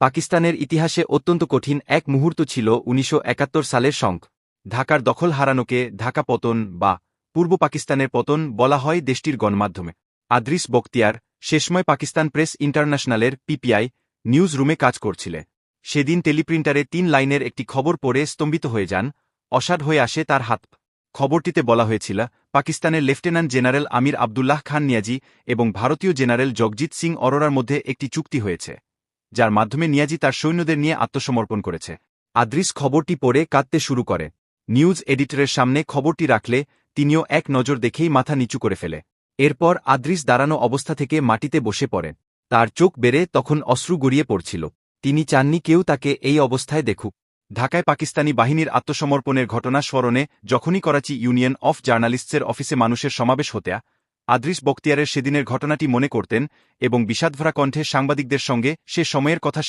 পাকিস্তানের ইতিহাসে অত্যন্ত কঠিন এক মুহূর্ত ছিল উনিশশো একাত্তর সালের শঙ্ক ঢাকার দখল হারানোকে ঢাকা পতন বা পূর্ব পাকিস্তানের পতন বলা হয় দেশটির গণমাধ্যমে। আদ্রিস বক্তিয়ার শেষময় পাকিস্তান প্রেস ইন্টারন্যাশনালের পিপিআই নিউজ রুমে কাজ করছিলে সেদিন টেলিপ্রিন্টারে তিন লাইনের একটি খবর পড়ে স্তম্ভিত হয়ে যান অসাড হয়ে আসে তার হাত। খবরটিতে বলা হয়েছিল, পাকিস্তানের লেফটেন্যান্ট জেনারেল আমির আবদুল্লাহ খান নিয়াজি এবং ভারতীয় জেনারেল জগজিৎ সিং অরোরার মধ্যে একটি চুক্তি হয়েছে। যার মাধ্যমে নিয়াজি তার সৈন্যদের নিয়ে আত্মসমর্পণ করেছে। আদ্রিস খবরটি পড়ে কাঁদতে শুরু করে। নিউজ এডিটরের সামনে খবরটি রাখলে তিনিও এক নজর দেখেই মাথা নিচু করে ফেলে। এরপর আদ্রিস দাঁড়ানো অবস্থা থেকে মাটিতে বসে পড়ে। তার চোখ বেড়ে তখন অশ্রু গড়িয়ে পড়ছিল। তিনি চাননি কেউ তাকে এই অবস্থায় দেখুক। ঢাকায় পাকিস্তানি বাহিনীর আত্মসমর্পণের ঘটনা স্মরণে যখনই করাচি ইউনিয়ন অফ জার্নালিস্টসের অফিসে মানুষের সমাবেশ হতেয়া আদ্রিস বক্তিয়ারের সেদিনের ঘটনাটি মনে করতেন এবং বিষাদভরা কণ্ঠে সাংবাদিকদের সঙ্গে সে সময়ের কথা